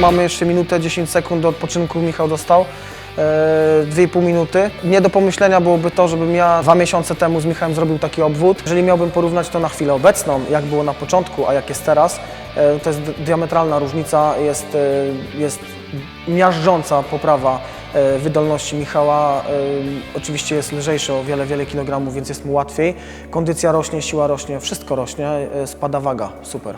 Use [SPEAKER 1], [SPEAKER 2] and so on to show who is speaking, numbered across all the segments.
[SPEAKER 1] Mamy jeszcze minutę, 10 sekund do odpoczynku. Michał dostał. e, Dwie pół minuty. Nie do pomyślenia byłoby to, żebym ja dwa miesiące temu z Michałem zrobił taki obwód. Jeżeli miałbym porównać to na chwilę obecną, jak było na początku, a jak jest teraz, e, to jest di- diametralna różnica, jest, e, jest miażdżąca poprawa wydolności Michała. Oczywiście jest lżejszy o wiele, wiele kilogramów, więc jest mu łatwiej. Kondycja rośnie, siła rośnie, wszystko rośnie, spada waga. Super.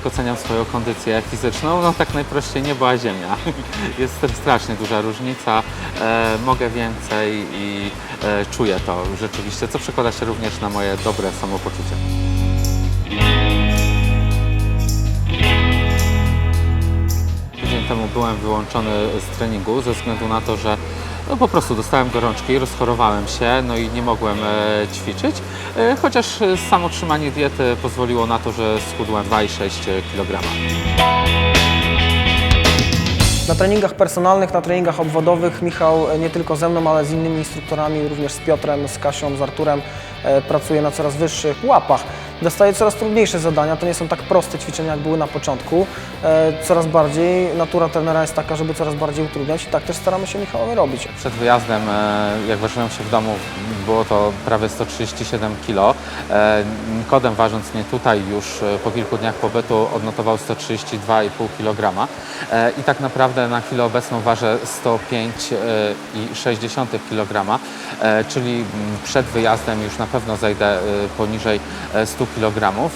[SPEAKER 2] Jak oceniam swoją kondycję fizyczną? No tak najprościej nie była ziemia. Jest strasznie duża różnica. E, mogę więcej i e, czuję to rzeczywiście, co przekłada się również na moje dobre samopoczucie. Tydzień temu byłem wyłączony z treningu ze względu na to, że no, po prostu dostałem gorączki, rozchorowałem się, no i nie mogłem e, ćwiczyć, e, chociaż e, samo trzymanie diety pozwoliło na to, że schudłem 2,6 kg.
[SPEAKER 1] Na treningach personalnych, na treningach obwodowych Michał e, nie tylko ze mną, ale z innymi instruktorami, również z Piotrem, z Kasią, z Arturem e, pracuje na coraz wyższych łapach. Dostaje coraz trudniejsze zadania, to nie są tak proste ćwiczenia, jak były na początku. E, Coraz bardziej, natura trenera jest taka, żeby coraz bardziej utrudniać i tak też staramy się Michałowi robić.
[SPEAKER 2] Przed wyjazdem, e, jak ważyłem się w domu, było to prawie 137 kg. E, Kodem ważąc mnie tutaj już po kilku dniach pobytu odnotował 132,5 kg. I tak naprawdę na chwilę obecną ważę 105,6 kg, czyli mm, przed wyjazdem już na pewno zejdę poniżej e, 100 kg,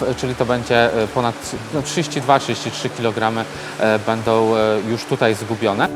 [SPEAKER 2] e, czyli to będzie e, ponad no, 32-33 kg będą e, już tutaj zgubione.